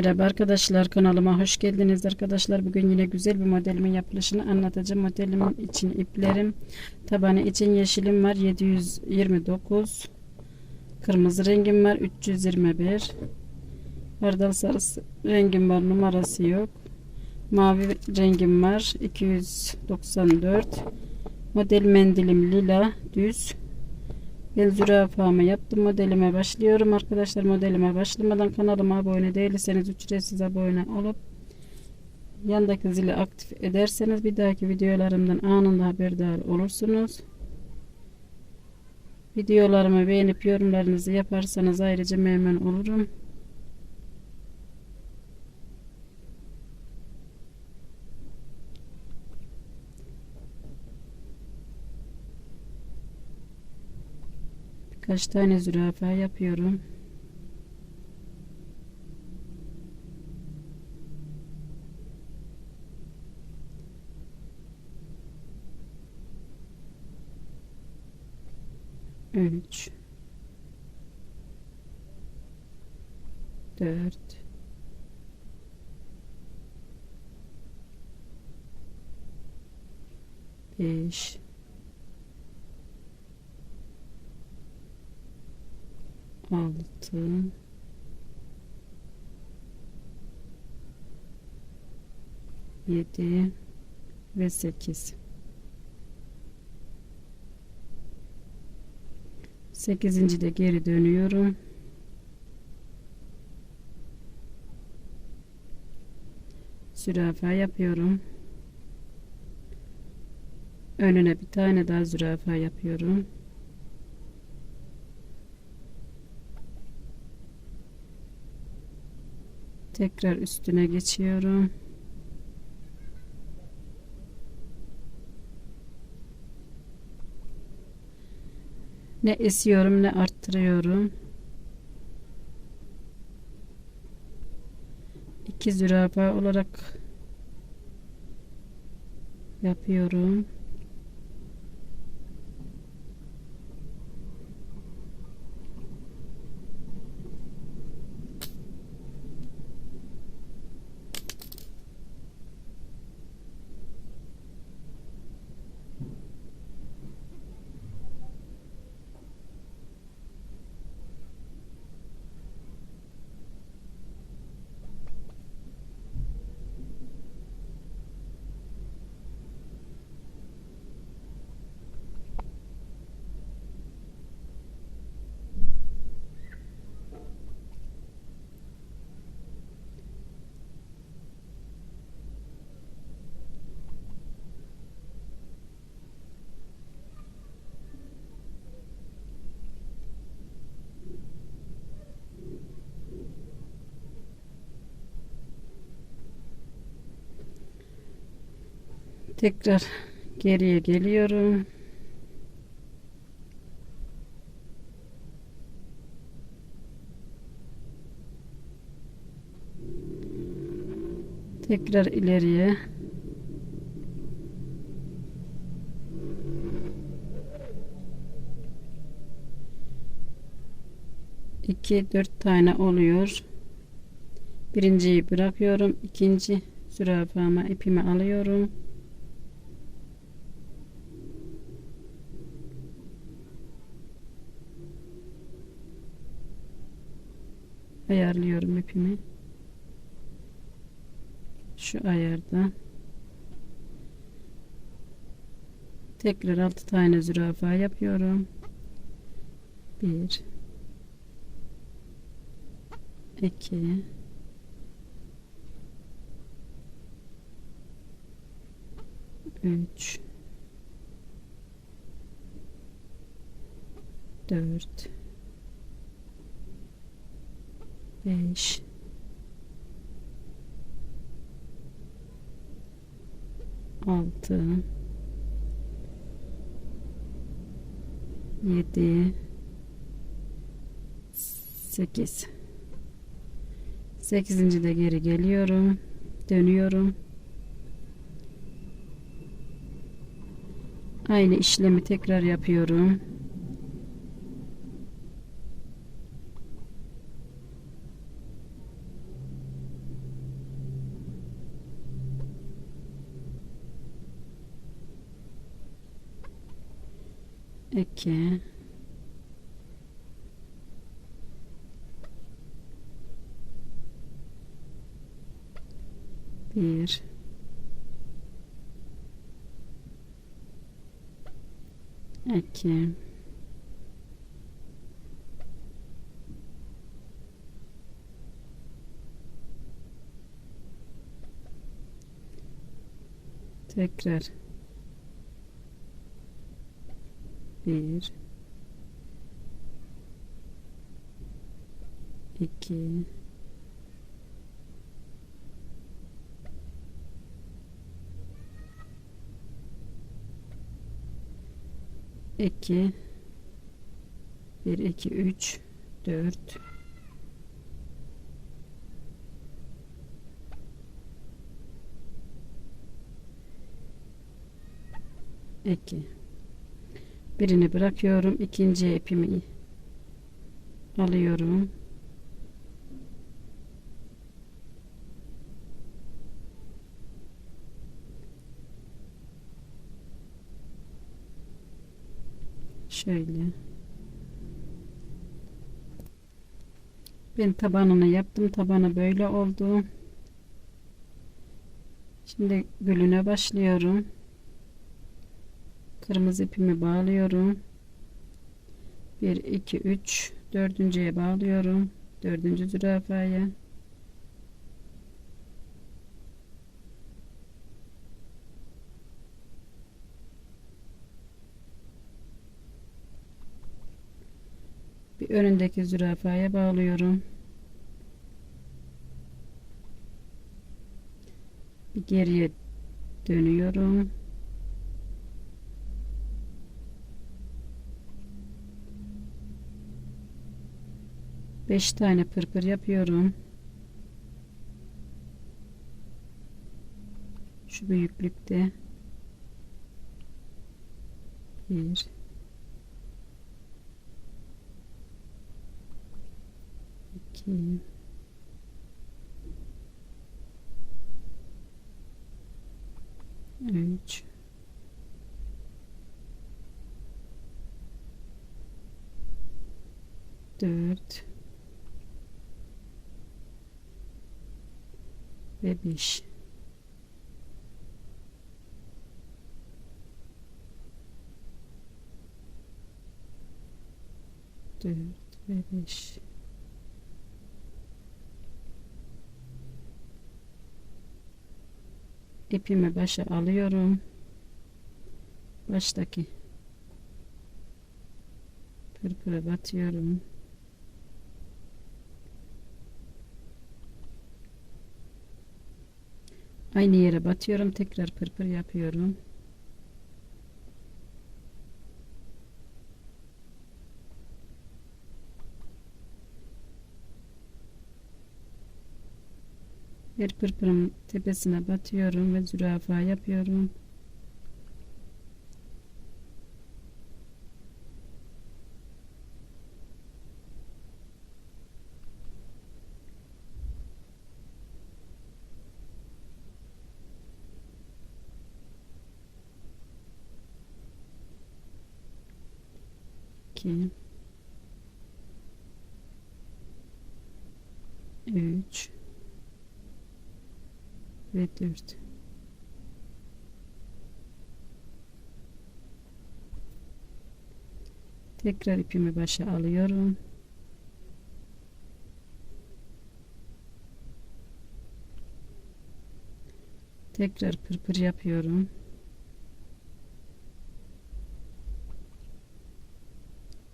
Merhaba arkadaşlar kanalıma hoş geldiniz arkadaşlar. Bugün yine güzel bir modelimin yapılışını anlatacağım. Modelimin için iplerim tabanı için yeşilim var 729 kırmızı rengim var 321 hardal sarısı rengim var numarası yok. Mavi rengim var 294 model mendilim lila düz ben zürafamı yaptım. Modelime başlıyorum arkadaşlar. Modelime başlamadan kanalıma abone değilseniz ücretsiz abone olup yandaki zili aktif ederseniz bir dahaki videolarımdan anında haberdar olursunuz. Videolarımı beğenip yorumlarınızı yaparsanız ayrıca memnun olurum. Birkaç tane zürafa yapıyorum. Üç. Dört. Beş. Altı yedi ve sekiz. Sekizinci de geri dönüyorum. Zürafa yapıyorum. Önüne bir tane daha zürafa yapıyorum Tekrar üstüne geçiyorum. Ne esiyorum ne arttırıyorum. İki zürafa olarak yapıyorum. Tekrar geriye geliyorum. Tekrar ileriye. İki dört tane oluyor. Birinciyi bırakıyorum. ikinci zürafama ipimi alıyorum. Ayarlıyorum ipimi. Şu ayarda. Tekrar 6 tane zürafa yapıyorum. 1 2 3 4 5 6 7 8 8. de geri geliyorum. Dönüyorum. Aynı işlemi tekrar yapıyorum 2 bir. İki. Tekrar bir. İki. İki. Bir iki üç dört. İki birini bırakıyorum ikinci ipimi alıyorum. Şöyle. Ben tabanını yaptım tabanı böyle oldu. Şimdi gülüne başlıyorum kırmızı ipimi bağlıyorum. 1 2 3 dördüncüye bağlıyorum. Dördüncü zürafaya. Bir önündeki zürafaya bağlıyorum. Bir geriye dönüyorum Beş tane pırpır yapıyorum. Şu büyüklükte. Bir. iki, Üç. Dört. Ve 5 4 ve 5 ipimi başa alıyorum. Baştaki pırpıra batıyorum Aynı yere batıyorum. Tekrar pırpır yapıyorum. Bir pırpırın tepesine batıyorum ve zürafa yapıyorum. İki üç. Ve dört. Tekrar ipimi başa alıyorum. Tekrar pırpır yapıyorum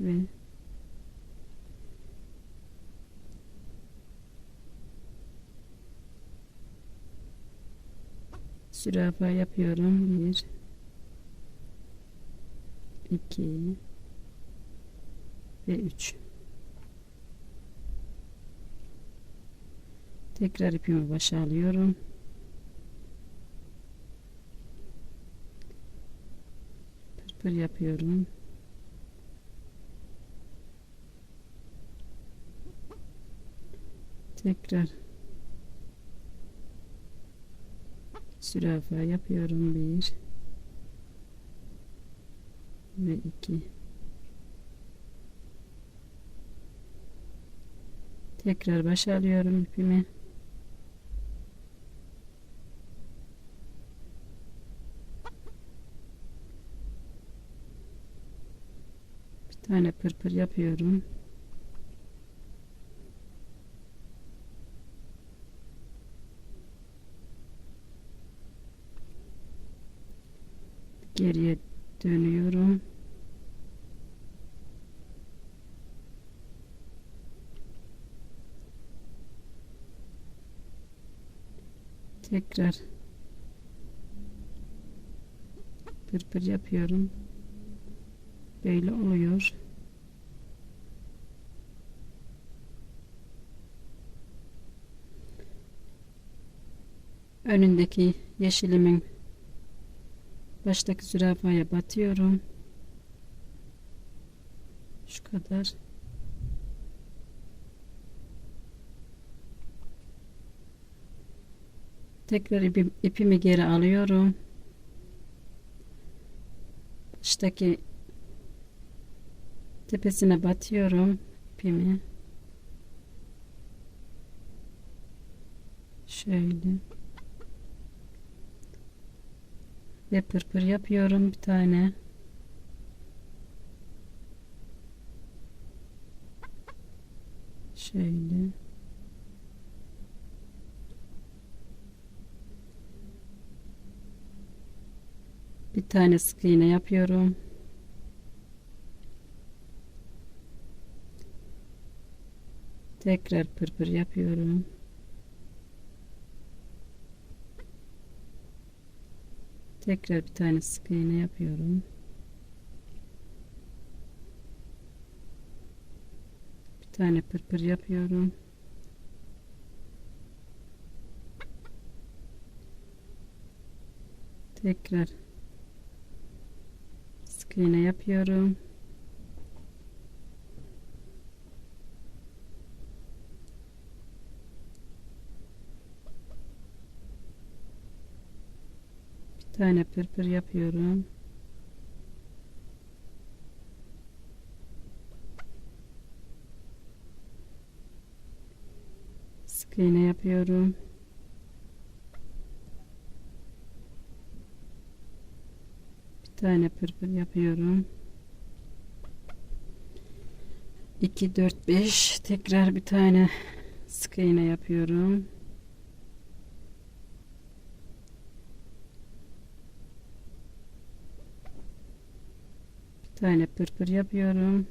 ve zürafa yapıyorum. Bir, iki ve üç. Tekrar ipimi başa alıyorum. Pırpır yapıyorum. Tekrar zürafa yapıyorum. Bir ve iki. Tekrar başa alıyorum ipimi. Bir tane pırpır yapıyorum. Geriye dönüyorum. Tekrar pırpır yapıyorum. Böyle oluyor. Önündeki yeşilimin baştaki zürafaya batıyorum. Şu kadar. Tekrar ipim, ipimi geri alıyorum. Baştaki tepesine batıyorum ipimi. Şöyle. Ve pırpır yapıyorum bir tane. Şöyle. Bir tane sık iğne yapıyorum. Tekrar pırpır yapıyorum. Tekrar bir tane sık iğne yapıyorum. Bir tane pırpır yapıyorum. Tekrar sık iğne yapıyorum. Tane pırpır yapıyorum. Sık iğne yapıyorum. Bir tane pırpır yapıyorum. 2 4 5 tekrar bir tane sık iğne yapıyorum. Bir tane pırpır yapıyorum.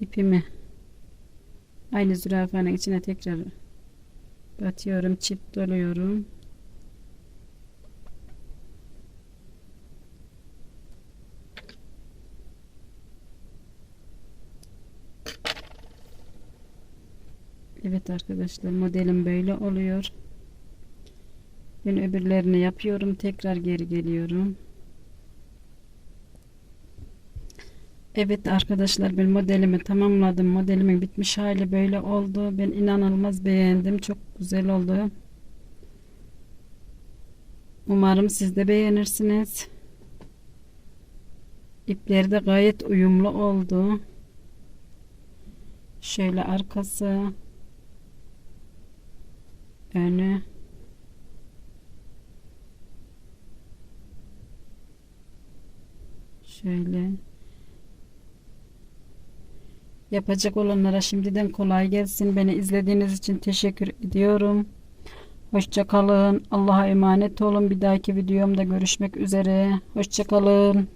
İpimi aynı zürafanın içine tekrar batıyorum, çift doluyorum. Evet arkadaşlar modelim böyle oluyor. Ben öbürlerini yapıyorum. Tekrar geri geliyorum. Evet arkadaşlar ben modelimi tamamladım. Modelimin bitmiş hali böyle oldu. Ben inanılmaz beğendim. Çok güzel oldu. Umarım siz de beğenirsiniz. İpleri de gayet uyumlu oldu. Şöyle arkası önü. Şöyle. Yapacak olanlara şimdiden kolay gelsin. Beni izlediğiniz için teşekkür ediyorum. Hoşça kalın. Allah'a emanet olun. Bir dahaki videomda görüşmek üzere. Hoşça kalın